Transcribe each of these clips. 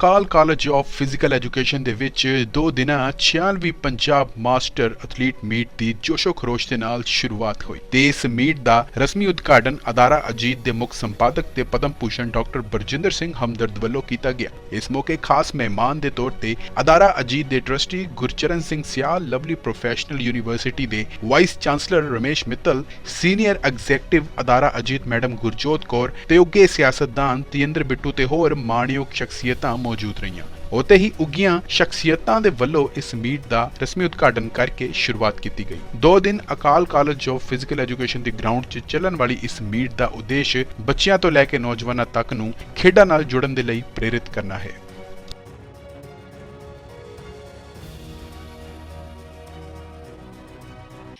Akal college of physical education ਦੇ ਵਿੱਚ ਦੋ ਦਿਨਾਂ 46 ਪੰਜਾਬ ਮਾਸਟਰ ਐਥਲੀਟ ਮੀਟ ਦੀ ਜੋਸ਼ੋ ਖਰੋਸ਼ ਦੇ ਨਾਲ ਸ਼ੁਰੂਆਤ ਹੋਈ ਤੇ ਇਸ ਮੀਟ ਦਾ ਰਸਮੀ ਉਦਘਾਟਨ ਅਦਾਰਾ ਅਜੀਤ ਦੇ ਮੁੱਖ ਸੰਪਾਦਕ ਤੇ ਪਦਮ ਭੂਸ਼ਣ ਡਾਕਟਰ ਬਰਜਿੰਦਰ ਸਿੰਘ ਹਮਦਰਦ ਵੱਲੋਂ ਕੀਤਾ ਗਿਆ। ਇਸ ਮੌਕੇ ਖਾਸ ਮਹਿਮਾਨ ਦੇ ਤੌਰ ਤੇ ਅਦਾਰਾ ਅਜੀਤ ਦੇ trustee Gurcharan Singh Sial, lovely professional university ਦੇ vice chancellor Ramesh Mittal, senior executive ਅਦਾਰਾ Ajit madam Gurjot Kaur ਤੇ ਉੱਗੇ ਸਿਆਸਤਦਾਨ ਤੇਂਦਰ ਬਿੱਟੂ ਤੇ ਹੋਰ ਮਾਣਯੋਗ ਸ਼ਖਸੀਅਤਾਂ ਮੌਜੂਦ ਰਹੀਆਂ। ਉਤੇ ਹੀ ਉੱਗੀਆਂ ਸ਼ਖਸੀਅਤਾਂ ਦੇ ਵੱਲੋਂ ਇਸ ਮੀਟ ਦਾ ਰਸਮੀ ਉਦਘਾਟਨ ਕਰਕੇ ਸ਼ੁਰੂਆਤ ਕੀਤੀ ਗਈ। ਦੋ ਦਿਨ Akal college of physical education ਦੇ ਗਰਾਊਂਡ 'ਚ ਚੱਲਣ ਵਾਲੀ ਇਸ ਮੀਟ ਦਾ ਉਦੇਸ਼ ਬੱਚਿਆਂ ਤੋਂ ਲੈ ਕੇ ਨੌਜਵਾਨਾਂ ਤੱਕ ਨੂੰ ਖੇਡਾਂ ਨਾਲ ਜੁੜਨ ਦੇ ਲਈ ਪ੍ਰੇਰਿਤ ਕਰਨਾ ਹੈ।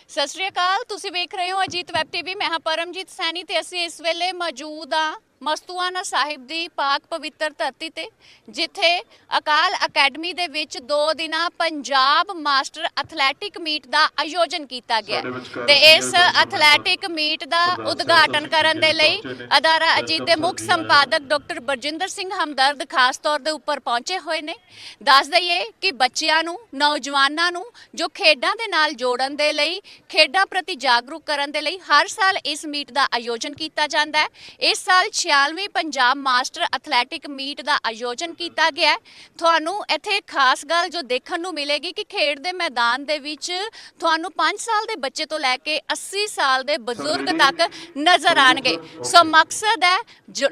ਸਤਿ ਸ਼੍ਰੀ ਅਕਾਲ, ਤੁਸੀਂ ਵੇਖ ਰਹੇ ਹੋ ਅਜੀਤ ਵੈਬ ਟੀਵੀ ਮੈਂ ਹਾਂ ਪਰਮਜੀਤ ਸੈਣੀ ਤੇ ਅਸੀਂ ਇਸ ਵੇਲੇ ਮੌਜੂਦ ਆ ਮਸਤੂਆਨਾ ਸਾਹਿਬ ਦੀ ਪਾਕ ਪਵਿੱਤਰ ਧਰਤੀ ਤੇ ਜਿੱਥੇ ਅਕਾਲ ਅਕੈਡਮੀ ਦੇ ਵਿੱਚ ਦੋ ਦਿਨਾ ਪੰਜਾਬ ਮਾਸਟਰ ਐਥਲੈਟਿਕ ਮੀਟ ਦਾ ਆਯੋਜਨ ਕੀਤਾ ਗਿਆ। ਤੇ ਇਸ ਐਥਲੈਟਿਕ ਮੀਟ ਦਾ ਉਦਘਾਟਨ ਕਰਨ ਦੇ ਲਈ ਅਦਾਰਾ ਅਜੀਤ ਦੇ ਮੁੱਖ ਸੰਪਾਦਕ ਡਾਕਟਰ ਬਰਜਿੰਦਰ ਸਿੰਘ ਹਮਦਰਦ ਖਾਸ ਤੌਰ ਦੇ ਉੱਪਰ ਪਹੁੰਚੇ ਹੋਏ ਨੇ। ਦੱਸ ਦਈਏ ਕਿ ਬੱਚਿਆਂ ਨੂੰ ਨੌਜਵਾਨਾਂ ਨੂੰ ਜੋ ਖੇਡਾਂ ਦੇ ਨਾਲ ਜੋੜਨ ਦੇ ਲਈ ਖੇਡਾਂ ਪ੍ਰਤੀ ਜਾਗਰੂਕ ਕਰਨ ਦੇ ਲਈ ਹਰ ਸਾਲ ਇਸ ਮੀਟ ਦਾ ਆਯੋਜਨ ਕੀਤਾ ਜਾਂਦਾ ਹੈ। ਇਸ ਸਾਲ 46ਵੀਂ ਪੰਜਾਬ ਮਾਸਟਰ ਐਥਲੈਟਿਕ ਮੀਟ ਦਾ ਆਯੋਜਨ ਕੀਤਾ ਗਿਆ ਤੁਹਾਨੂੰ ਇੱਥੇ ਖਾਸ ਗੱਲ ਜੋ ਦੇਖਣ ਨੂੰ ਮਿਲੇਗੀ ਕਿ ਖੇਡ ਦੇ ਮੈਦਾਨ ਦੇ ਵਿੱਚ ਤੁਹਾਨੂੰ 5 ਸਾਲ ਦੇ ਬੱਚੇ ਤੋਂ ਲੈ ਕੇ 80 ਸਾਲ ਦੇ ਬਜ਼ੁਰਗ ਤੱਕ ਨਜ਼ਰ ਆਣਗੇ। ਸੋ ਮਕਸਦ ਹੈ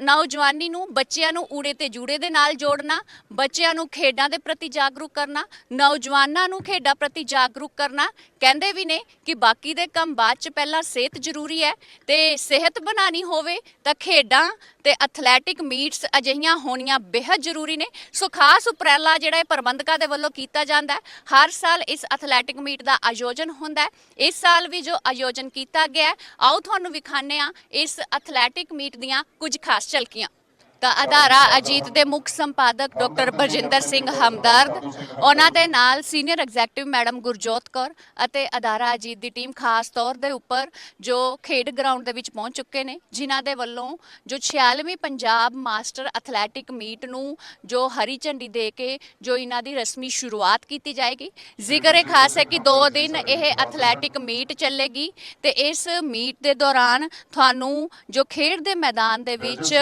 ਨੌਜਵਾਨੀ ਨੂੰ ਬੱਚਿਆਂ ਨੂੰ ਊੜੇ ਤੇ ਜੂੜੇ ਦੇ ਨਾਲ ਜੋੜਨਾ ਬੱਚਿਆਂ ਨੂੰ ਖੇਡਾਂ ਦੇ ਪ੍ਰਤੀ ਜਾਗਰੂਕ ਕਰਨਾ ਨੌਜਵਾਨਾਂ ਨੂੰ ਖੇਡਾਂ ਪ੍ਰਤੀ ਜਾਗਰੂਕ ਕਰਨਾ। ਕਹਿੰਦੇ ਵੀ ਨੇ ਕਿ ਬਾਕੀ ਦੇ ਕੰਮ ਬਾਅਦ ਚ ਪਹਿਲਾਂ ਸਿਹਤ ਜ਼ਰੂਰੀ ਹੈ ਤੇ ਸਿਹਤ ਬਣਾਣੀ ਹੋਵੇ ਤਾਂ ਖੇਡਾਂ ਤੇ ਐਥਲੈਟਿਕ ਮੀਟਸ ਅਜਿਹੀਆਂ ਹੋਣੀਆਂ ਬੇहद ਜ਼ਰੂਰੀ ਨੇ। ਸੋ ਖਾਸ ਉਪਰਾਲਾ ਜਿਹੜਾ ਇਹ ਪ੍ਰਬੰਧਕਾਂ ਦੇ ਵੱਲੋਂ ਕੀਤਾ ਜਾਂਦਾ ਹੈ। ਹਰ ਸਾਲ ਇਸ ਐਥਲੈਟਿਕ ਮੀਟ ਦਾ ਆਯੋਜਨ ਹੁੰਦਾ ਹੈ। ਇਸ ਸਾਲ ਵੀ ਜੋ ਆਯੋਜਨ ਕੀਤਾ ਗਿਆ ਹੈ, ਆਓ ਤੁਹਾਨੂੰ ਵਿਖਾਣੇ ਆ ਇਸ ਐਥਲੈਟਿਕ ਮੀਟ ਦੀਆਂ ਕੁਝ ਖਾਸ ਝਲਕੀਆਂ। ਤਾਂ ਅਦਾਰਾ ਅਜੀਤ ਦੇ ਮੁੱਖ ਸੰਪਾਦਕ ਡਾਕਟਰ ਬਰਜਿੰਦਰ ਸਿੰਘ ਹਮਦਰਦ, ਉਹਨਾਂ ਦੇ ਨਾਲ senior executive madam Gurjot Kaur ਅਤੇ ਅਦਾਰਾ ਅਜੀਤ ਦੀ ਟੀਮ ਖਾਸ ਤੌਰ ਦੇ ਉੱਪਰ ਜੋ ਖੇਡ ਗਰਾਊਂਡ ਦੇ ਵਿੱਚ ਪਹੁੰਚ ਚੁੱਕੇ ਨੇ, ਜਿਨ੍ਹਾਂ ਦੇ ਵੱਲੋਂ ਜੋ 46ਵੀਂ ਪੰਜਾਬ ਮਾਸਟਰ ਐਥਲੈਟਿਕ ਮੀਟ ਨੂੰ ਜੋ ਹਰੀ ਝੰਡੀ ਦੇ ਕੇ ਜੋ ਇਹਨਾਂ ਦੀ ਰਸਮੀ ਸ਼ੁਰੂਆਤ ਕੀਤੀ ਜਾਏਗੀ। ਜ਼ਿਕਰ ਇਹ ਖਾਸ ਹੈ ਕਿ ਦੋ ਦਿਨ ਇਹ ਐਥਲੈਟਿਕ ਮੀਟ ਚੱਲੇਗੀ ਤੇ ਇਸ ਮੀਟ ਦੇ ਦੌਰਾਨ ਤੁਹਾਨੂੰ ਜੋ ਖੇਡ ਦੇ ਮੈਦਾਨ ਦੇ ਵਿੱਚ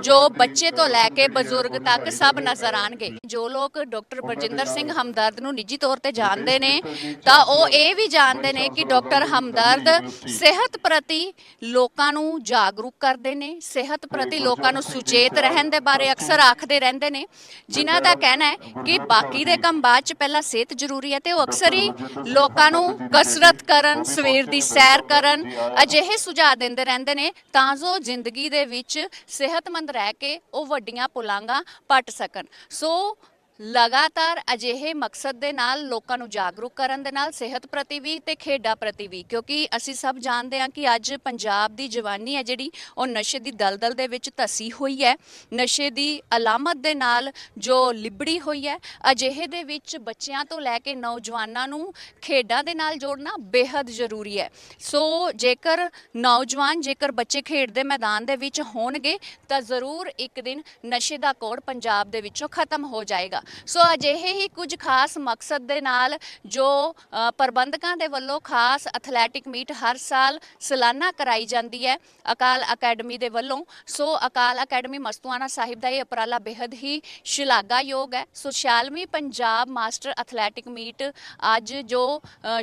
ਜੋ ਬੱਚੇ ਤੋਂ ਲੈ ਕੇ ਬਜ਼ੁਰਗ ਤੱਕ ਸਭ ਨਜ਼ਰ ਆਣਗੇ। ਜੋ ਲੋਕ ਡਾਕਟਰ ਬਰਜਿੰਦਰ ਸਿੰਘ ਹਮਦਰਦ ਨੂੰ ਨਿੱਜੀ ਤੌਰ ਤੇ ਜਾਣਦੇ ਨੇ, ਤਾਂ ਉਹ ਇਹ ਵੀ ਜਾਣਦੇ ਨੇ ਕਿ ਡਾਕਟਰ ਹਮਦਰਦ ਸਿਹਤ ਪ੍ਰਤੀ ਲੋਕਾਂ ਨੂੰ ਜਾਗਰੂਕ ਕਰਦੇ ਨੇ, ਸਿਹਤ ਪ੍ਰਤੀ ਲੋਕਾਂ ਨੂੰ ਸੁਚੇਤ ਰਹਿਣ ਦੇ ਬਾਰੇ ਅਕਸਰ ਆਖਦੇ ਰਹਿੰਦੇ ਨੇ, ਜਿਨ੍ਹਾਂ ਦਾ ਕਹਿਣਾ ਹੈ ਕਿ ਬਾਕੀ ਦੇ ਕੰਮ ਬਾਅਦ ਚ ਪਹਿਲਾਂ ਸਿਹਤ ਜ਼ਰੂਰੀ ਹੈ ਤੇ ਉਹ ਅਕਸਰ ਹੀ ਲੋਕਾਂ ਨੂੰ ਕਸਰਤ ਕਰਨ, ਸਵੇਰ ਦੀ ਸੈਰ ਕਰਨ ਅਜਿਹੇ ਸੁਝਾਅ ਦਿੰਦੇ ਰਹਿੰਦੇ ਨੇ, ਤਾਂ ਜੋ ਜ਼ਿੰਦਗੀ ਦੇ ਵਿੱਚ ਸਿਹਤਮੰਦ ਰਹਿ ਕੇ ਉਹ ਵੱਡੀਆਂ ਪੁਲਾਂਘਾਂ ਪੱਟ ਸਕਣ। ਸੋ ਲਗਾਤਾਰ ਅਜਿਹੇ ਮਕਸਦ ਦੇ ਨਾਲ ਲੋਕਾਂ ਨੂੰ ਜਾਗਰੂਕ ਕਰਨ ਦੇ ਨਾਲ ਸਿਹਤ ਪ੍ਰਤੀ ਵੀ ਤੇ ਖੇਡਾਂ ਪ੍ਰਤੀ ਵੀ, ਕਿਉਂਕਿ ਅਸੀਂ ਸਭ ਜਾਣਦੇ ਹਾਂ ਕਿ ਅੱਜ ਪੰਜਾਬ ਦੀ ਜਵਾਨੀ ਹੈ ਜਿਹੜੀ, ਉਹ ਨਸ਼ੇ ਦੀ ਦਲਦਲ ਦੇ ਵਿੱਚ ਧਸੀ ਹੋਈ ਹੈ। ਨਸ਼ੇ ਦੀ ਅਲਾਮਤ ਦੇ ਨਾਲ ਜੋ ਲਿਬੜੀ ਹੋਈ ਹੈ, ਅਜਿਹੇ ਦੇ ਵਿੱਚ ਬੱਚਿਆਂ ਤੋਂ ਲੈ ਕੇ ਨੌਜਵਾਨਾਂ ਨੂੰ ਖੇਡਾਂ ਦੇ ਨਾਲ ਜੋੜਨਾ ਬੇहद ਜ਼ਰੂਰੀ ਹੈ। ਸੋ ਜੇਕਰ ਨੌਜਵਾਨ, ਜੇਕਰ ਬੱਚੇ ਖੇਡ ਦੇ ਮੈਦਾਨ ਦੇ ਵਿੱਚ ਹੋਣਗੇ, ਤਾਂ ਜ਼ਰੂਰ ਇੱਕ ਦਿਨ ਨਸ਼ੇ ਦਾ ਕੋੜ ਪੰਜਾਬ ਦੇ ਵਿੱਚੋਂ ਖਤਮ ਹੋ ਜਾਏਗਾ। ਸੋ ਅਜਿਹੇ ਹੀ ਕੁਝ ਖਾਸ ਮਕਸਦ ਦੇ ਨਾਲ ਜੋ ਪ੍ਰਬੰਧਕਾਂ ਦੇ ਵੱਲੋਂ ਖਾਸ ਐਥਲੈਟਿਕ ਮੀਟ ਹਰ ਸਾਲ ਸਾਲਾਨਾ ਕਰਾਈ ਜਾਂਦੀ ਹੈ ਅਕਾਲ ਅਕੈਡਮੀ ਦੇ ਵੱਲੋਂ। ਸੋ ਅਕਾਲ ਅਕੈਡਮੀ ਮਸਤੂਆਨਾ ਸਾਹਿਬ ਦਾ ਇਹ ਉਪਰਾਲਾ ਬੇहद ਹੀ ਸ਼ਲਾਘਾਯੋਗ ਹੈ। ਸੋ 46ਵੀਂ ਪੰਜਾਬ ਮਾਸਟਰ ਐਥਲੈਟਿਕ ਮੀਟ ਅੱਜ ਜੋ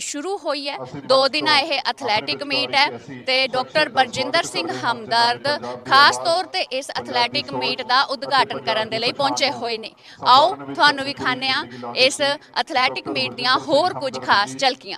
ਸ਼ੁਰੂ ਹੋਈ ਹੈ। ਦੋ ਦਿਨਾ ਇਹ ਐਥਲੈਟਿਕ ਮੀਟ ਹੈ ਤੇ ਡਾਕਟਰ ਬਰਜਿੰਦਰ ਸਿੰਘ ਹਮਦਰਦ ਖਾਸ ਤੌਰ ਤੇ ਇਸ ਐਥਲੈਟਿਕ ਮੀਟ ਦਾ ਉਦਘਾਟਨ ਕਰਨ ਦੇ ਲਈ ਪਹੁੰਚੇ ਹੋਏ ਨੇ। ਆਓ ਤੁਹਾਨੂੰ ਵਿਖਾਣੇ ਆ ਇਸ ਐਥਲੈਟਿਕ ਮੀਟ ਦੀਆਂ ਹੋਰ ਕੁਝ ਖਾਸ ਝਲਕੀਆਂ।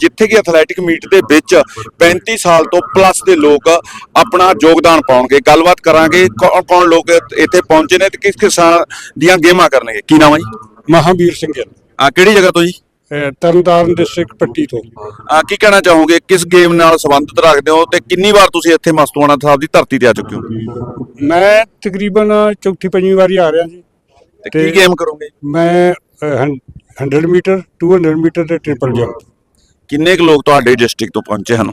ਜਿੱਥੇ ਕਿ ਐਥਲੈਟਿਕ ਮੀਟ ਦੇ ਵਿੱਚ 35 ਸਾਲ ਤੋਂ ਪਲੱਸ ਦੇ ਲੋਕ ਆਪਣਾ ਯੋਗਦਾਨ ਪਾਉਣਗੇ। ਗੱਲਬਾਤ ਕਰਾਂਗੇ ਕੌਣ ਕੌਣ ਲੋਕ ਇੱਥੇ ਪਹੁੰਚੇ ਨੇ ਤੇ ਕਿਸ ਕਿਸ ਦੀਆਂ ਗੇਮਾਂ ਕਰਨਗੇ। ਕੀ ਨਾਮ ਹੈ ਜੀ? ਮਹਾਵੀਰ ਸਿੰਘ ਗਿੱਲ ਆ ਕਿਹੜੀ ਜਗ੍ਹਾ ਤੋਂ ਜੀ? ਤਰਨਤਾਰਨ ਡਿਸਟ੍ਰਿਕਟ ਪੱਟੀ ਤੋਂ। ਅਹ ਕੀ ਕਹਿਣਾ ਚਾਹੋਗੇ? ਕਿਸ ਗੇਮ ਨਾਲ ਸੰਬੰਧਿਤ ਰੱਖਦੇ ਹੋ ਤੇ ਕਿੰਨੀ ਵਾਰ ਤੁਸੀਂ ਇੱਥੇ ਮਸਤੂਆਣਾ ਸਾਹਿਬ ਦੀ ਧਰਤੀ ਤੇ ਆ ਚੁੱਕੇ ਹੋ? ਮੈਂ ਤਕਰੀਬਨ ਚੌਥੀ ਪੰਜਵੀਂ ਵਾਰੀ ਆ ਰਿਹਾ ਜੀ। ਤੇ ਕੀ ਗੇਮ ਕਰੋਗੇ? ਮੈਂ ਅਹ, ਹੰ- 100 ਮੀਟਰ 200 ਮੀਟਰ ਤੇ ਟ੍ਰਿਪਲ ਜੰਪ ਕਿੰਨੇ ਕੁ ਲੋਕ ਤੁਹਾਡੇ ਡਿਸਟ੍ਰਿਕਟ ਤੋਂ ਪਹੁੰਚੇ ਹਨ?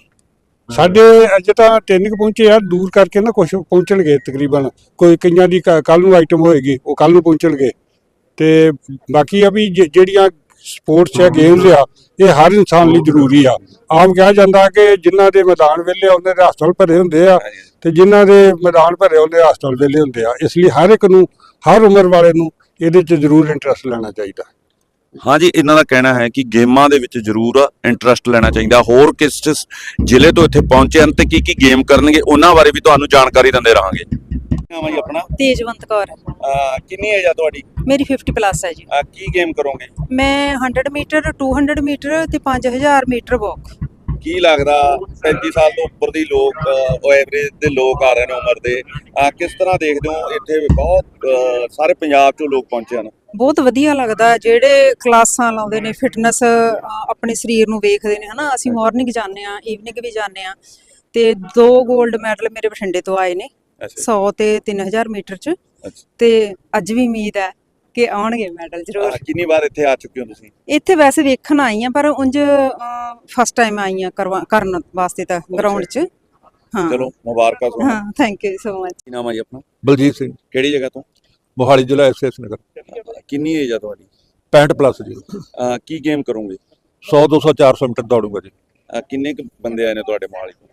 ਸਾਡੇ ਅੱਜ ਤਾਂ ਤਿੰਨ ਕੁ ਪਹੁੰਚੇ ਆ, ਦੂਰ ਕਰਕੇ ਨਾ ਕੁਝ ਪਹੁੰਚਣਗੇ ਤਕਰੀਬਨ। ਕੋਈ ਕਈਆਂ ਦੀ ਕੱਲ ਨੂੰ ਆਈਟਮ ਹੋਏਗੀ, ਉਹ ਕੱਲ ਨੂੰ ਪਹੁੰਚਣਗੇ। ਤੇ ਬਾਕੀ ਆ ਵੀ ਜਿ- ਜਿਹੜੀਆਂ ਸਪੋਰਟਸ ਆ ਗੇਮਸ ਆ, ਇਹ ਹਰ ਇਨਸਾਨ ਲਈ ਜ਼ਰੂਰੀ ਆ। ਆਮ ਕਿਹਾ ਜਾਂਦਾ ਕਿ ਜਿਨ੍ਹਾਂ ਦੇ ਮੈਦਾਨ ਵੇਲੇ ਉਹਨਾਂ ਦੇ ਹਸਪਤਾਲ ਭਰੇ ਹੁੰਦੇ ਆ, ਤੇ ਜਿਨ੍ਹਾਂ ਦੇ ਮੈਦਾਨ ਭਰੇ ਉਹਨਾਂ ਦੇ ਹਸਪਤਾਲ ਵੇਲੇ ਹੁੰਦੇ ਆ। ਇਸ ਲਈ ਹਰ ਇੱਕ ਨੂੰ, ਹਰ ਉਮਰ ਵਾਲੇ ਨੂੰ ਇਹਦੇ 'ਚ ਜ਼ਰੂਰ ਇੰਟਰਸਟ ਲੈਣਾ ਚਾਹੀਦਾ। ਹਾਂਜੀ ਇਹਨਾਂ ਦਾ ਕਹਿਣਾ ਹੈ ਕਿ ਗੇਮਾਂ ਦੇ ਵਿੱਚ ਜ਼ਰੂਰ ਇੰਟਰਸਟ ਲੈਣਾ ਚਾਹੀਦਾ। ਹੋਰ ਕਿਸ ਜ਼ਿਲ੍ਹੇ ਤੋਂ ਇੱਥੇ ਪਹੁੰਚੇ ਹਨ ਤੇ ਕੀ ਕੀ ਗੇਮ ਕਰਨਗੇ ਉਹਨਾਂ ਬਾਰੇ ਵੀ ਤੁਹਾਨੂੰ ਜਾਣਕਾਰੀ ਦਿੰਦੇ ਰਹਾਂਗੇ। ਨਾਮ ਹੈ ਜੀ ਆਪਣਾ? ਤੇਜਵੰਤ ਕੌਰ। ਕਿੰਨੀ ਏਜ ਆ ਤੁਹਾਡੀ? ਮੇਰੀ 50 ਪਲੱਸ ਹੈ ਜੀ। ਕੀ ਗੇਮ ਕਰੋਗੇ? ਮੈਂ 100 ਮੀਟਰ 200 ਮੀਟਰ ਤੇ 5000 ਮੀਟਰ ਵਾਕ ਕੀ ਲੱਗਦਾ 35 ਸਾਲ ਤੋਂ ਉੱਪਰ ਦੀ ਲੋਕ ਉਹ ਐਵਰੇਜ ਦੇ ਲੋਕ ਆ ਰਹੇ ਨੇ ਉਮਰ ਦੇ। ਅਹ ਕਿਸ ਤਰ੍ਹਾਂ ਦੇਖਦੇ ਹੋ ਇੱਥੇ ਬਹੁਤ ਸਾਰੇ ਪੰਜਾਬ ਚੋਂ ਲੋਕ ਪਹੁੰਚੇ ਹਨ? ਬਹੁਤ ਵਧੀਆ ਲੱਗਦਾ। ਜਿਹੜੇ ਕਲਾਸਾਂ ਲਾਉਂਦੇ ਨੇ ਫਿਟਨੈਸ ਆਪਣੇ ਸਰੀਰ ਨੂੰ ਵੇਖਦੇ ਨੇ ਹਨਾ? ਅਸੀਂ ਮਾਰਨਿੰਗ ਜਾਂਦੇ ਆ ਈਵਨਿੰਗ ਵੀ ਜਾਂਦੇ ਆ ਤੇ ਦੋ 골ਡ ਮੈਡਲ ਮੇਰੇ ਬਠਿੰਡੇ ਤੋਂ ਆਏ ਨੇ 100 ਤੇ 3000 ਮੀਟਰ ਚ। ਤੇ ਅੱਜ ਵੀ ਉਮੀਦ ਹੈ ਕਿ ਆਉਣਗੇ ਮੈਡਲ ਜ਼ਰੂਰ। ਅਹ ਕਿੰਨੀ ਵਾਰ ਇੱਥੇ ਆ ਚੁੱਕੇ ਹੋ ਤੁਸੀਂ? ਇੱਥੇ ਵੈਸੇ ਵੇਖਣ ਆਈ ਆ ਪਰ ਉਂਝ ਫਸਟ ਟਾਈਮ ਆਈ ਆ ਕਰਨ ਵਾਸਤੇ ਤਾਂ ਗਰਾਊਂਡ 'ਚ। ਹਾਂ। ਚਲੋ ਮੁਬਾਰਕਾਂ ਤੁਹਾਨੂੰ। ਹਾਂ ਥੈਂਕ ਯੂ ਸੋ ਮਚ ਕੀ ਨਾਮ ਹੈ ਜੀ ਆਪਣਾ? ਬਲਜੀਤ ਸਿੰਘ। ਕਿਹੜੀ ਜਗ੍ਹਾ ਤੋਂ? ਮੋਹਾਲੀ ਜ਼ਿਲ੍ਹਾ ਐਸਐਸ ਨਗਰ। ਕਿੰਨੀ ਏਜ ਆ ਤੁਹਾਡੀ? 65 ਪਲੱਸ ਜੀ। ਅਹ ਕੀ ਗੇਮ ਕਰੋਗੇ? 100 200 400 ਮੀਟਰ ਦੌੜੂਗਾ ਜੀ। ਅਹ ਕਿੰਨੇ ਕੁ ਬੰਦੇ ਆਏ ਨੇ ਤੁਹਾਡੇ ਮੋਹਾਲੀ ਤੋਂ?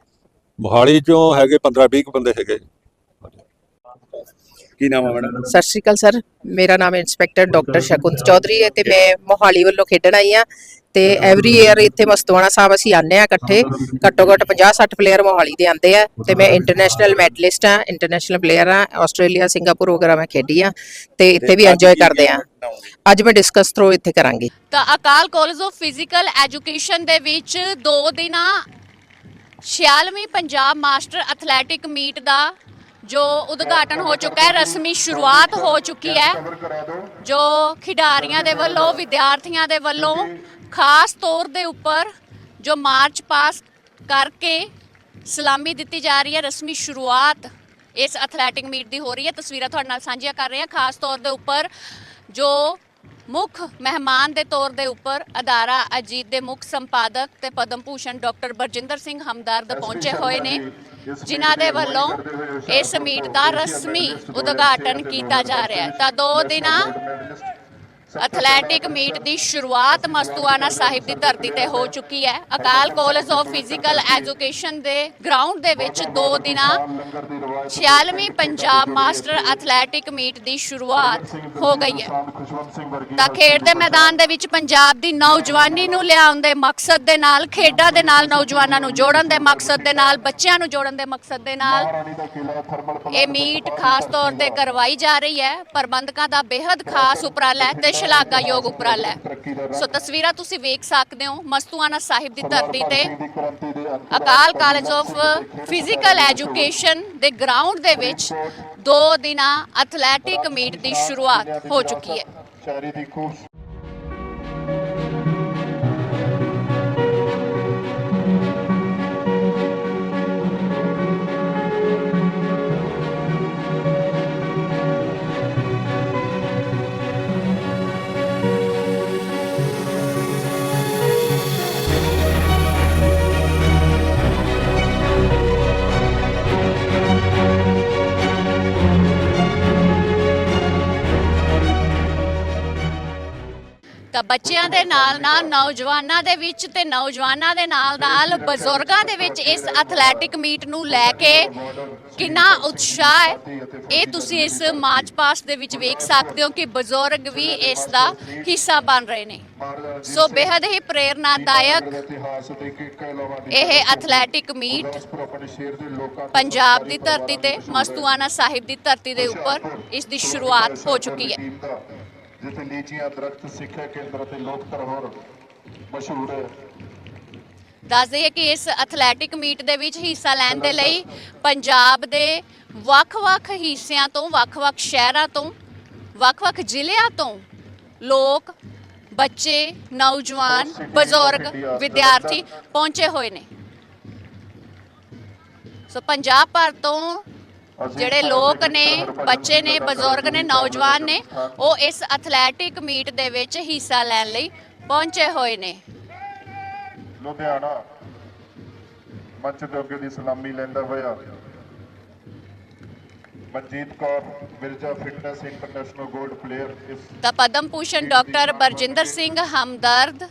ਮੋਹਾਲੀ ਚੋਂ ਹੈਗੇ 15 20 ਬੰਦੇ ਹੈਗੇ। ਜੀ ਕੀ ਨਾਮ ਹੈ ਮੈਡਮ ਸਤਿ ਸ਼੍ਰੀ ਅਕਾਲ ਸਰ ਮੇਰਾ ਨਾਮ ਇੰਸਪੈਕਟਰ ਡਾਕਟਰ ਸ਼ਕੁੰਤ ਚੌਧਰੀ ਹੈ ਤੇ ਮੈਂ ਮੋਹਾਲੀ ਵੱਲੋਂ ਖੇਡਣ ਆਈ ਆ ਤੇ ਐਵਰੀ ਈਅਰ ਇੱਥੇ ਮਸਤਵਾਣਾ ਸਾਹਿਬ ਅਸੀਂ ਆਨੇ ਆ ਇਕੱਠੇ ਘੱਟੋ ਘੱਟ 50 60 ਪਲੇਅਰ ਮੋਹਾਲੀ ਦੇ ਆਂਦੇ ਆ ਤੇ ਮੈਂ ਇੰਟਰਨੈਸ਼ਨਲ ਮੈਡਲਿਸਟ ਆ ਇੰਟਰਨੈਸ਼ਨਲ ਪਲੇਅਰ ਆ ਆਸਟ੍ਰੇਲੀਆ ਸਿੰਗਾਪੁਰ ਵਗੈਰਾ ਮੈਂ ਖੇਡੀ ਆ ਤੇ ਇੱਥੇ ਵੀ ਇੰਜੋਏ ਕਰਦੇ ਆ ਅੱਜ ਮੈਂ ਡਿਸਕਸ ਥਰੋ ਇੱਥੇ ਕਰਾਂਗੀ। ਤਾਂ Akal college of physical education ਦੇ ਵਿੱਚ ਦੋ ਦਿਨਾਂ 46ਵੀਂ ਪੰਜਾਬ ਮਾਸਟਰ ਐਥਲੈਟਿਕ ਮੀਟ ਦਾ ਜੋ ਉਦਘਾਟਨ ਹੋ ਚੁੱਕਾ ਹੈ, ਰਸਮੀ ਸ਼ੁਰੂਆਤ ਹੋ ਚੁੱਕੀ ਹੈ, ਜੋ ਖਿਡਾਰੀਆਂ ਦੇ ਵੱਲੋਂ, ਵਿਦਿਆਰਥੀਆਂ ਦੇ ਵੱਲੋਂ ਖਾਸ ਤੌਰ ਦੇ ਉੱਪਰ ਜੋ ਮਾਰਚ ਪਾਸ ਕਰਕੇ ਸਲਾਮੀ ਦਿੱਤੀ ਜਾ ਰਹੀ ਹੈ, ਰਸਮੀ ਸ਼ੁਰੂਆਤ ਇਸ ਐਥਲੈਟਿਕ ਮੀਟ ਦੀ ਹੋ ਰਹੀ ਹੈ। ਤਸਵੀਰਾਂ ਤੁਹਾਡੇ ਨਾਲ ਸਾਂਝੀਆਂ ਕਰ ਰਹੇ ਹਾਂ। ਖਾਸ ਤੌਰ ਦੇ ਉੱਪਰ ਜੋ ਮੁੱਖ ਮਹਿਮਾਨ ਦੇ ਤੌਰ ਦੇ ਉੱਪਰ ਅਦਾਰਾ ਅਜੀਤ ਦੇ ਮੁੱਖ ਸੰਪਾਦਕ ਤੇ ਪਦਮ ਭੂਸ਼ਣ ਡਾਕਟਰ ਬਰਜਿੰਦਰ ਸਿੰਘ ਹਮਦਰਦ ਪਹੁੰਚੇ ਹੋਏ ਨੇ ਜਿਨ੍ਹਾਂ ਦੇ ਵੱਲੋਂ ਇਸ ਮੀਟ ਦਾ ਰਸਮੀ ਉਦਘਾਟਨ ਕੀਤਾ ਜਾ ਰਿਹਾ ਹੈ। ਤਾਂ ਦੋ ਦਿਨਾਂ ਐਥਲੈਟਿਕ ਮੀਟ ਦੀ ਸ਼ੁਰੂਆਤ ਮਸਤੂਆਨਾ ਸਾਹਿਬ ਦੀ ਧਰਤੀ ਤੇ ਹੋ ਚੁੱਕੀ ਹੈ। Akal college of physical education ਦੇ ਗਰਾਊਂਡ ਦੇ ਵਿੱਚ ਦੋ ਦਿਨਾਂ 46ਵੀਂ ਪੰਜਾਬ ਮਾਸਟਰ ਐਥਲੈਟਿਕ ਮੀਟ ਦੀ ਸ਼ੁਰੂਆਤ ਹੋ ਗਈ ਹੈ। ਤਾਂ ਖੇਡ ਦੇ ਮੈਦਾਨ ਦੇ ਵਿੱਚ ਪੰਜਾਬ ਦੀ ਨੌਜਵਾਨੀ ਨੂੰ ਲਿਆਉਣ ਦੇ ਮਕਸਦ ਦੇ ਨਾਲ, ਖੇਡਾਂ ਦੇ ਨਾਲ ਨੌਜਵਾਨਾਂ ਨੂੰ ਜੋੜਨ ਦੇ ਮਕਸਦ ਦੇ ਨਾਲ, ਬੱਚਿਆਂ ਨੂੰ ਜੋੜਨ ਦੇ ਮਕਸਦ ਦੇ ਨਾਲ ਇਹ ਮੀਟ ਖਾਸ ਤੌਰ ਤੇ ਕਰਵਾਈ ਜਾ ਰਹੀ ਹੈ। ਪ੍ਰਬੰਧਕਾਂ ਦਾ ਬੇहद ਖਾਸ ਉਪਰਾਲਾ ਹੈ ਤੇ ਸ਼ਲਾਘਾਯੋਗ ਉਪਰਾਲਾ ਹੈ ਸੋ ਤਸਵੀਰਾਂ ਤੁਸੀਂ ਵੇਖ ਸਕਦੇ ਹੋ ਮਸਤੂਆਨਾ ਸਾਹਿਬ ਦੀ ਧਰਤੀ ਤੇ Akal college of physical education ਦੇ ਗਰਾਊਂਡ ਦੇ ਵਿੱਚ ਦੋ ਦਿਨਾਂ ਐਥਲੈਟਿਕ ਮੀਟ ਦੀ ਸ਼ੁਰੂਆਤ ਹੋ ਚੁੱਕੀ ਹੈ। ਬੱਚਿਆਂ ਦੇ ਨਾਲ ਨਾਲ, ਨੌਜਵਾਨਾਂ ਦੇ ਵਿੱਚ ਤੇ ਨੌਜਵਾਨਾਂ ਦੇ ਨਾਲ ਨਾਲ ਬਜ਼ੁਰਗਾਂ ਦੇ ਵਿੱਚ ਇਸ ਐਥਲੈਟਿਕ ਮੀਟ ਨੂੰ ਲੈ ਕੇ ਕਿੰਨਾ ਉਤਸ਼ਾਹ ਹੈ। ਇਹ ਤੁਸੀਂ ਇਸ ਮਾਰਚ ਪਾਸਟ ਦੇ ਵਿੱਚ ਵੇਖ ਸਕਦੇ ਹੋ ਕਿ ਬਜ਼ੁਰਗ ਵੀ ਇਸ ਦਾ ਹਿੱਸਾ ਬਣ ਰਹੇ ਨੇ। ਸੋ ਬੇहद ਹੀ ਪ੍ਰੇਰਨਾਦਾਇਕ ਇਹ ਐਥਲੈਟਿਕ ਮੀਟ ਪੰਜਾਬ ਦੀ ਧਰਤੀ ਤੇ ਮਸਤੂਆਨਾ ਸਾਹਿਬ ਦੀ ਧਰਤੀ ਦੇ ਉੱਪਰ ਇਸ ਦੀ ਸ਼ੁਰੂਆਤ ਹੋ ਚੁੱਕੀ ਹੈ। ਜਿੱਥੇ ਲੀਚੀਆਂ ਦਰਖਤ ਸਿੱਖਿਆ ਕੇਂਦਰ ਤੇ ਲੋਕ ਧਰੋਹਰ ਮਸ਼ਹੂਰ ਹੈ। ਦੱਸ ਦਈਏ ਕਿ ਇਸ ਐਥਲੈਟਿਕ ਮੀਟ ਦੇ ਵਿੱਚ ਹਿੱਸਾ ਲੈਣ ਦੇ ਲਈ ਪੰਜਾਬ ਦੇ ਵੱਖ-ਵੱਖ ਹਿੱਸਿਆਂ ਤੋਂ ਵੱਖ-ਵੱਖ ਸ਼ਹਿਰਾਂ ਤੋਂ ਵੱਖ-ਵੱਖ ਜ਼ਿਲ੍ਹਿਆਂ ਤੋਂ ਲੋਕ ਬੱਚੇ ਨੌਜਵਾਨ ਬਜ਼ੁਰਗ ਵਿਦਿਆਰਥੀ ਪਹੁੰਚੇ ਹੋਏ ਨੇ। ਸੋ ਪੰਜਾਬ ਭਰ ਤੋਂ ਜਿਹੜੇ ਲੋਕ ਨੇ ਬੱਚੇ ਨੇ ਬਜ਼ੁਰਗ ਨੇ ਨੌਜਵਾਨ ਨੇ ਉਹ ਇਸ ਐਥਲੈਟਿਕ ਮੀਟ ਦੇ ਵਿੱਚ ਹਿੱਸਾ ਲੈਣ ਲਈ ਪਹੁੰਚੇ ਹੋਏ ਨੇ। ਲੁਧਿਆਣਾ ਮੰਚ ਦੇ ਅੱਗੇ ਦੀ ਸਲਾਮੀ ਲੈਂਦਾ ਹੋਇਆ ਮਨਜੀਤ ਕੌਰ ਮਿਰਜ਼ਾ ਫਿਟਨੈਸ ਇੰਟਰਨੈਸ਼ਨਲ 골ਡ ਪਲੇਅਰ ਇਸ ਤਾਂ ਪਦਮ ਭੂਸ਼ਣ ਡਾਕਟਰ ਬਰਜਿੰਦਰ ਸਿੰਘ ਹਮਦਰਦ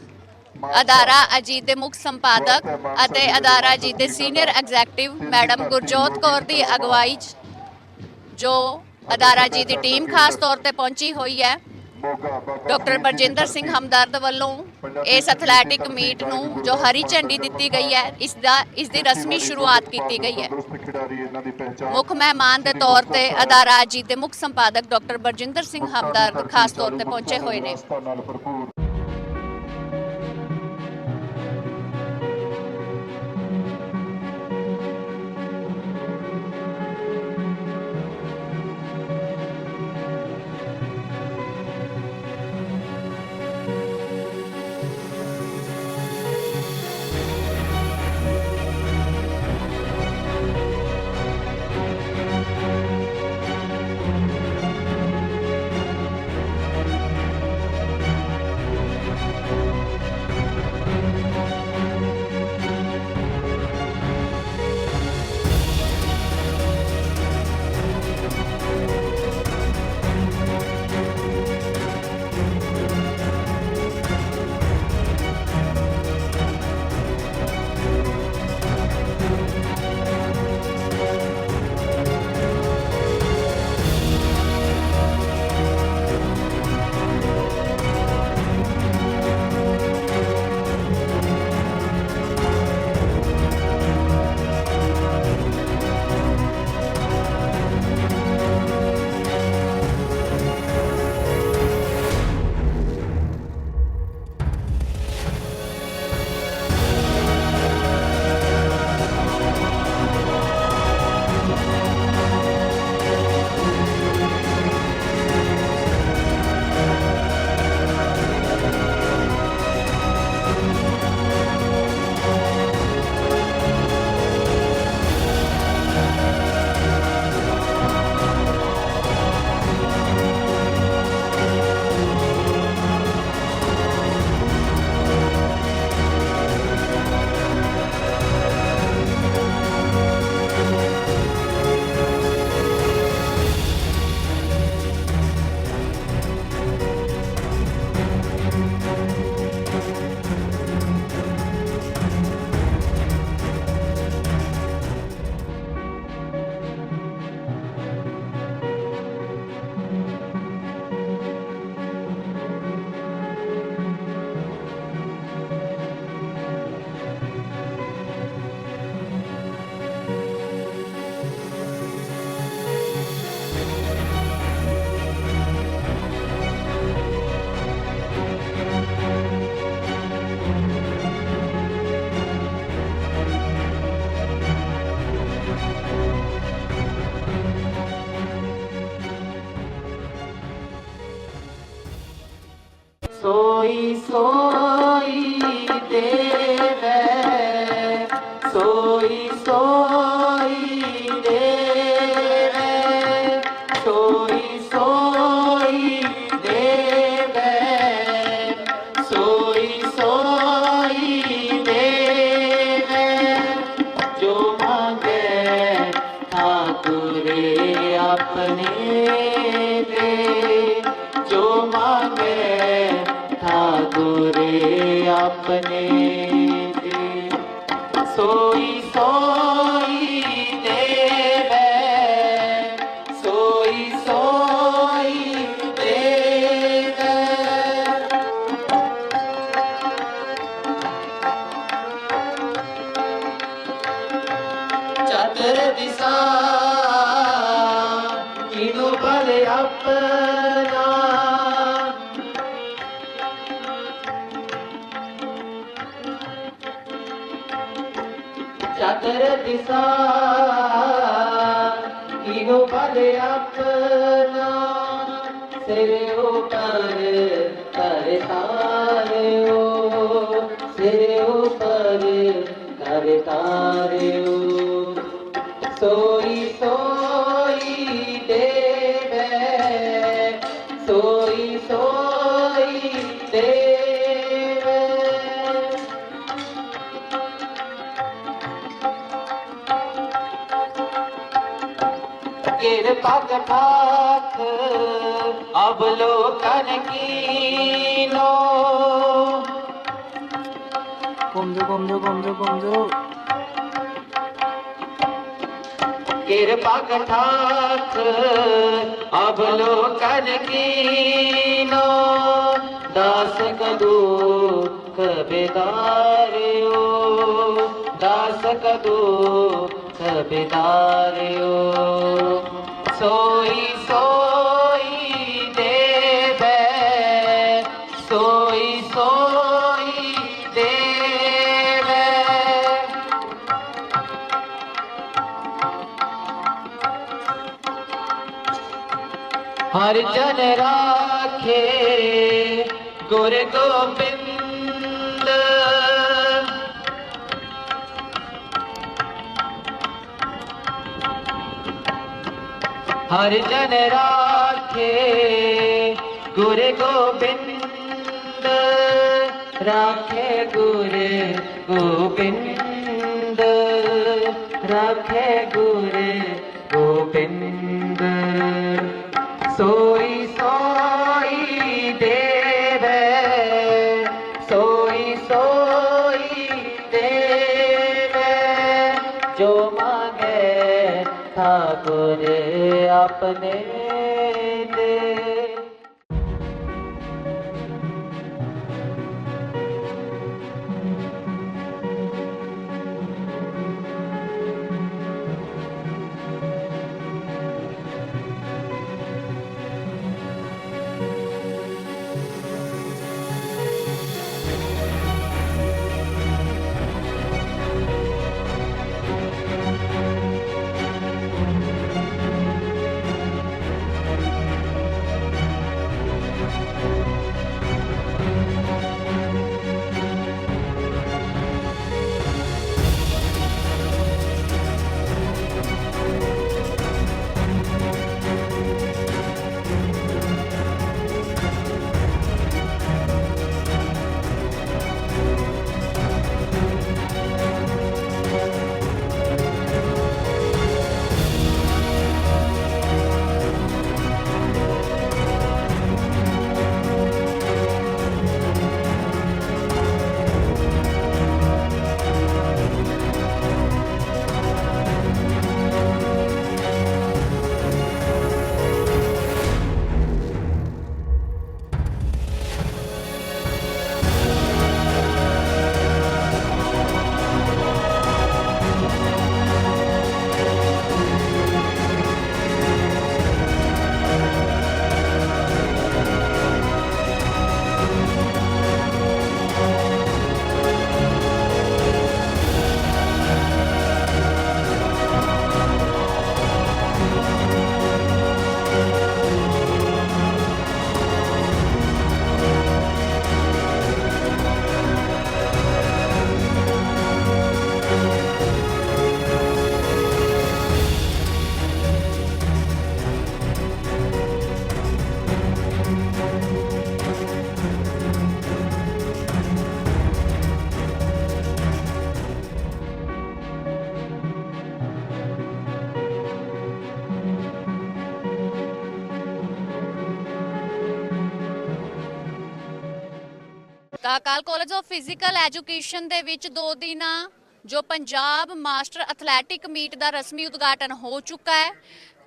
ਅਦਾਰਾ ਅਜੀਤ ਦੇ ਮੁੱਖ ਸੰਪਾਦਕ ਅਤੇ ਅਦਾਰਾ ਅਜੀਤ ਦੇ senior executive madam Gurjot Kaur ਦੀ ਅਗਵਾਈ 'ਚ ਜੋ ਅਦਾਰਾ ਜੀ ਦੀ ਟੀਮ ਖਾਸ ਤੌਰ ਤੇ ਪਹੁੰਚੀ ਹੋਈ ਹੈ। ਡਾਕਟਰ ਬਰਜਿੰਦਰ ਸਿੰਘ ਹਮਦਰਦ ਵੱਲੋਂ ਇਸ ਐਥਲੈਟਿਕ ਮੀਟ ਨੂੰ ਜੋ ਹਰੀ ਝੰਡੀ ਦਿੱਤੀ ਗਈ ਹੈ, ਇਸ ਦਾ, ਇਸ ਦੀ ਰਸਮੀ ਸ਼ੁਰੂਆਤ ਕੀਤੀ ਗਈ ਹੈ। ਮੁੱਖ ਮਹਿਮਾਨ ਦੇ ਤੌਰ ਤੇ ਅਦਾਰਾ ਅਜੀਤ ਦੇ ਮੁੱਖ ਸੰਪਾਦਕ ਡਾਕਟਰ ਬਰਜਿੰਦਰ ਸਿੰਘ ਹਮਦਰਦ ਖਾਸ ਤੌਰ ਤੇ ਪਹੁੰਚੇ ਹੋਏ ਨੇ। soy. ਠਾਕੁਰੇ ਸਿਰ ਉਪਰ ਤਰਸਾ ਸਿਰ ਉਪਰ ਕਰ ਤਾਰਿਓ। ਸੋਈ ਸੋਈ ਦੇਵੇ। ਸੋਈ ਸੋਈ ਦੇਵੇ। ਕਿਰਪਾ ਕਟਾਖ ਅਵਲੋਕਨ ਕੀਨੋ ਘੁੰਮਦੇ ਘੁੰਮਦੇ ਘੁੰਮਦੇ ਘੁੰਮਦੇ ਕਿਰਪਾ ਕਟਾਖ ਅਵਲੋਕਨ ਕੀਨੋ ਦਾਸ ਕਦੂ ਕਬੇਦਾਰਿਓ ਦਾਸ ਕਦੂ ਕਬੇਦਾਰਿਓ ਸੋਈ ਸੋਈ जन राखे गुर गोबिंद हर जन राखे गुर गोबिंद राखे गुर गोबिंद राखे गुरु ਠਾਕੁਰ ਆਪਣੇ ਦੇ Akal college of physical education ਦੇ ਵਿੱਚ ਦੋ ਦਿਨਾਂ ਜੋ ਪੰਜਾਬ ਮਾਸਟਰ ਐਥਲੈਟਿਕ ਮੀਟ ਦਾ ਰਸਮੀ ਉਦਘਾਟਨ ਹੋ ਚੁੱਕਾ ਹੈ।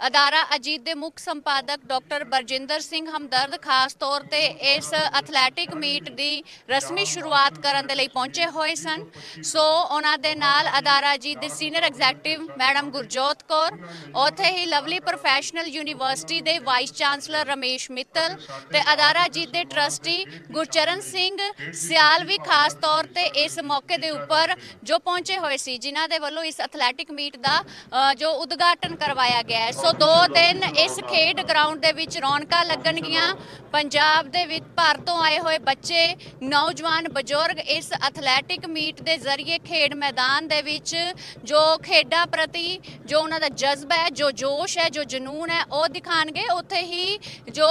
ਅਦਾਰਾ ਅਜੀਤ ਦੇ ਮੁੱਖ ਸੰਪਾਦਕ ਡਾਕਟਰ ਬਰਜਿੰਦਰ ਸਿੰਘ ਹਮਦਰਦ, ਖਾਸ ਤੌਰ ਤੇ ਇਸ ਐਥਲੈਟਿਕ ਮੀਟ ਦੀ ਰਸਮੀ ਸ਼ੁਰੂਆਤ ਕਰਨ ਦੇ ਲਈ ਪਹੁੰਚੇ ਹੋਏ ਸਨ। ਸੋ ਉਹਨਾਂ ਦੇ ਨਾਲ ਅਦਾਰਾ ਅਜੀਤ ਦੇ senior executive madam Gurjot Kaur, ਉੱਥੇ ਹੀ ਲਵਲੀ ਪ੍ਰੋਫੈਸ਼ਨਲ ਯੂਨੀਵਰਸਿਟੀ ਦੇ ਵਾਈਸ ਚਾਂਸਲਰ ਰਮੇਸ਼ ਮਿੱਤਲ ਤੇ ਅਦਾਰਾ ਅਜੀਤ ਦੇ ਟਰਸਟੀ ਗੁਰਚਰਨ ਸਿੰਘ ਸਿਆਲ ਵੀ ਖਾਸ ਤੌਰ ਤੇ ਇਸ ਮੌਕੇ ਦੇ ਉੱਪਰ ਜੋ ਪਹੁੰਚੇ ਹੋਏ ਸੀ, ਜਿਨ੍ਹਾਂ ਦੇ ਵੱਲੋਂ ਇਸ ਐਥਲੈਟਿਕ ਮੀਟ ਦਾ ਜੋ ਉਦਘਾਟਨ ਕਰਵਾਇਆ ਗਿਆ ਹੈ। ਸੋ ਦੋ ਦਿਨ ਇਸ ਖੇਡ ਗਰਾਊਂਡ ਦੇ ਵਿੱਚ ਰੌਣਕਾਂ ਲੱਗਣਗੀਆਂ। ਪੰਜਾਬ ਦੇ ਵਿੱਚ ਭਰ ਤੋਂ ਆਏ ਹੋਏ ਬੱਚੇ, ਨੌਜਵਾਨ, ਬਜ਼ੁਰਗ ਇਸ ਐਥਲੈਟਿਕ ਮੀਟ ਦੇ ਜ਼ਰੀਏ ਖੇਡ ਮੈਦਾਨ ਦੇ ਵਿੱਚ ਜੋ ਖੇਡਾਂ ਪ੍ਰਤੀ ਜੋ ਉਹਨਾਂ ਦਾ ਜਜ਼ਬਾ ਹੈ, ਜੋ ਜੋਸ਼ ਹੈ, ਜੋ ਜਨੂਨ ਹੈ, ਉਹ ਦਿਖਾਣਗੇ। ਉੱਥੇ ਹੀ ਜੋ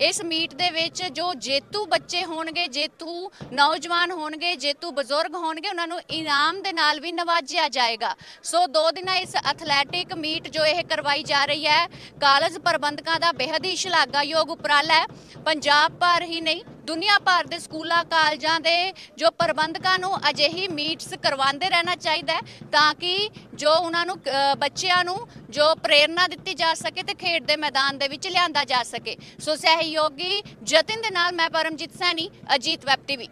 ਇਸ ਮੀਟ ਦੇ ਵਿੱਚ ਜੋ ਜੇਤੂ ਬੱਚੇ ਹੋਣਗੇ, ਜੇਤੂ ਨੌਜਵਾਨ ਹੋਣਗੇ, ਜੇਤੂ ਬਜ਼ੁਰਗ ਹੋਣਗੇ, ਉਹਨਾਂ ਨੂੰ ਇਨਾਮ ਦੇ ਨਾਲ ਵੀ ਨਵਾਜਿਆ ਜਾਏਗਾ। ਸੋ ਦੋ ਦਿਨਾਂ ਇਸ ਐਥਲੈਟਿਕ ਮੀਟ ਜੋ ਇਹ ਕਰਵਾਈ ਜਾ ਰਹੀ ਹੈ। ਕਾਲਜ ਪ੍ਰਬੰਧਕਾਂ ਦਾ ਬੇਹੱਦ ਹੀ ਸ਼ਲਾਘਾਯੋਗ ਉਪਰਾਲਾ ਹੈ। ਪੰਜਾਬ ਭਰ ਹੀ ਨਹੀਂ, ਦੁਨੀਆ ਭਰ ਦੇ ਸਕੂਲਾਂ, ਕਾਲਜਾਂ ਦੇ ਜੋ ਪ੍ਰਬੰਧਕਾਂ ਨੂੰ ਅਜਿਹੀ ਮੀਟਸ ਕਰਵਾਉਂਦੇ ਰਹਿਣਾ ਚਾਹੀਦਾ ਤਾਂ ਕਿ ਜੋ ਉਹਨਾਂ ਨੂੰ ਬੱਚਿਆਂ ਨੂੰ ਜੋ ਪ੍ਰੇਰਣਾ ਦਿੱਤੀ ਜਾ ਸਕੇ ਤੇ ਖੇਡ ਦੇ ਮੈਦਾਨ ਦੇ ਵਿੱਚ ਲਿਆਂਦਾ ਜਾ ਸਕੇ। ਸੋ ਸਹਿਯੋਗੀ ਜਤਿਨ ਦੇ ਨਾਲ ਮੈਂ ਪਰਮਜੀਤ ਸੈਣੀ, ਅਜੀਤ ਵੈਬ ਟੀਵੀ।